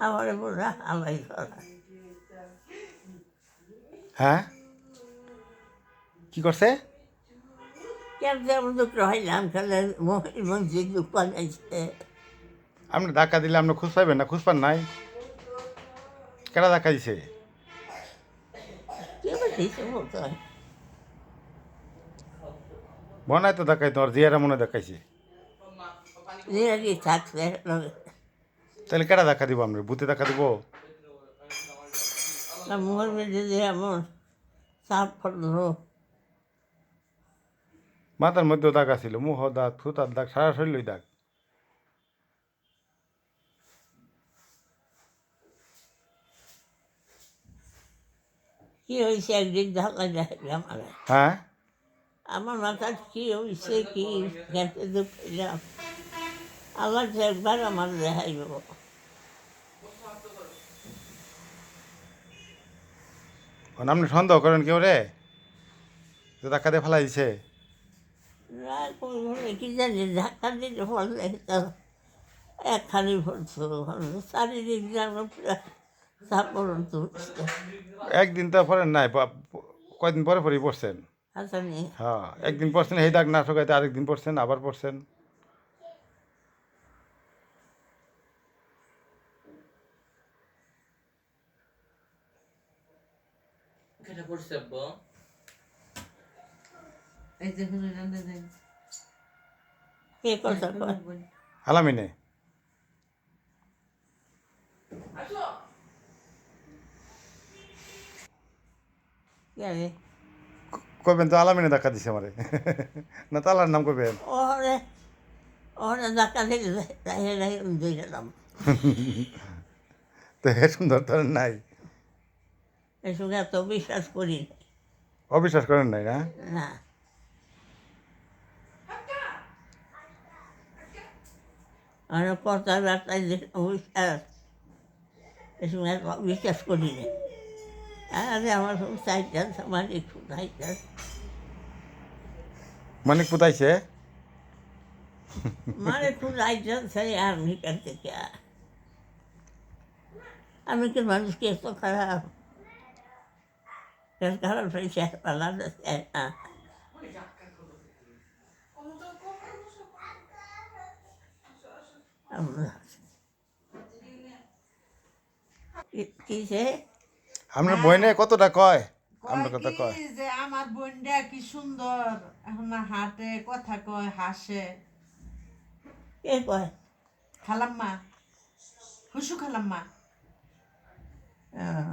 আমার বোঝা আমি করা হ্যাঁ? কি করছে? আপনি ধাক্কা দিলে আপনি খুঁজ পাইবেন না? খুঁজ পান নাই? কেটা ধাক্কা দিছে? বলতে হয় মনে তো। দেখাই তোমার জিয়ারা মনে দেখাইছে থাকছে তাহলে কেটা দেখা দিব আমরা? বুথে দেখা দিব? যে এমন সাপ পড়ল মাথার মধ্যেও দাগ আছিল মুহ দাগ থুতার দাগ সারা শরীরই দাগ। কি হয়েছে ধাক্কা দেয় আমার? হ্যাঁ? আমার মাথার কি হয়েছে কি? গেছে দুঃখ আবার একবার আমার দেখাইব। ও, আপনি সন্দেহ করেন কেউ রে? ধাক্কা দিয়ে ফেলাই দিছে। ধাক্কা ফলে একখানি চারিদিক একদিন তো পরে নাই কয়দিন পরে পরেই পড়ছেন? হ্যাঁ একদিন পড়ছেন এই দাগ না শুকাইতে আরেকদিন পড়ছেন আবার পড়ছেন। কেটে পড়ছে আব্বা? এই হুনে রান্না দেন কে কয়? আলামিনে। জানি কবেন তো আলামিনে ধাক্কা দিছে আমারে। না তালার নাম কবেন ওরে ওরে ধাক্কা দিলে রাহে রাহে দুই গেলাম তো হে সুন্দর তো নাই। এসব এত বিশ্বাস করি। অবিশ্বাস করেন নাই না? না। আর কথা বার্তায় বিশ্বাস এসব বিশ্বাস করি না আরে আমার সব চাইতেন আমার একটু চাইতেন মানে কোথাইছে মানে একটু চাইতেন সেই আমি কাছ থেকে। আমি কি মানুষকে এত খারাপ পালাতে চায় না আমরা কি- কিসে আপনার বইনে কতটা কয় আপনার কথা কয় যে আমার বোনটা কি সুন্দর এখন না হাঁটে কথা কয় হাসে কে কয় খালাম্মা হুসু খালাম্মা আহ,